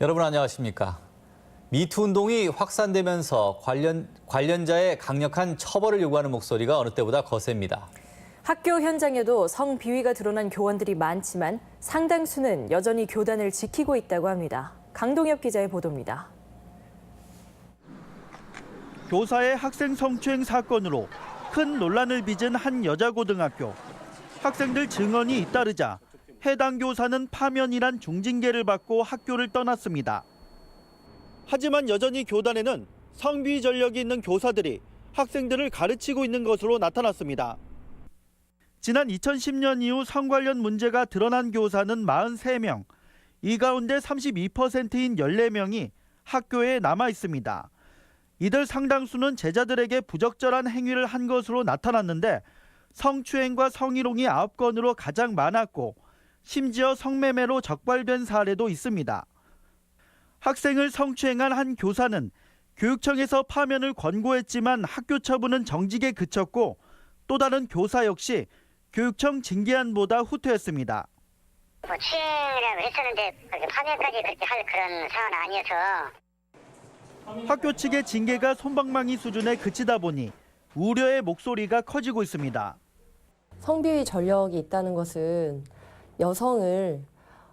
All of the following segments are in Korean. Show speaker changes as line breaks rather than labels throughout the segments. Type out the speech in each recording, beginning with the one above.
여러분 안녕하십니까? 미투 운동이 확산되면서 관련, 관련자의 강력한 처벌을 요구하는 목소리가 어느 때보다 거셉니다.
학교 현장에도 성비위가 드러난 교원들이 많지만 상당수는 여전히 교단을 지키고 있다고 합니다. 강동엽 기자의 보도입니다.
교사의 학생 성추행 사건으로 큰 논란을 빚은 한 여자 고등학교. 학생들 증언이 잇따르자 해당 교사는 파면이란 중징계를 받고 학교를 떠났습니다. 하지만 여전히 교단에는 성비위 전력이 있는 교사들이 학생들을 가르치고 있는 것으로 나타났습니다. 지난 2010년 이후 성 관련 문제가 드러난 교사는 43명, 이 가운데 32%인 14명이 학교에 남아 있습니다. 이들 상당수는 제자들에게 부적절한 행위를 한 것으로 나타났는데 성추행과 성희롱이 9건으로 가장 많았고 심지어 성매매로 적발된 사례도 있습니다. 학생을 성추행한 한 교사는 교육청에서 파면을 권고했지만 학교 처분은 정직에 그쳤고 또 다른 교사 역시 교육청 징계안보다 후퇴했습니다.
뭐 추행이라고 했었는데 파면까지 그렇게 할 그런 상황은 아니어서
학교 측의 징계가 솜방망이 수준에 그치다 보니 우려의 목소리가 커지고 있습니다.
성비위 전력이 있다는 것은 여성을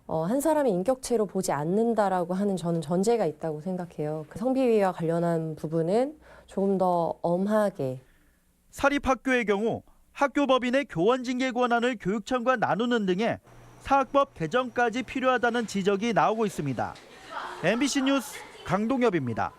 어, 한 사람의 인격체로 보지 않는다라고 하는 저는 전제가 있다고 생각해요. 그 성비위와 관련한 부분은 조금 더 엄하게
사립학교의 경우 학교법인의 교원 징계 권한을 교육청과 나누는 등의 사학법 개정까지 필요하다는 지적이 나오고 있습니다. MBC 뉴스 강동엽입니다.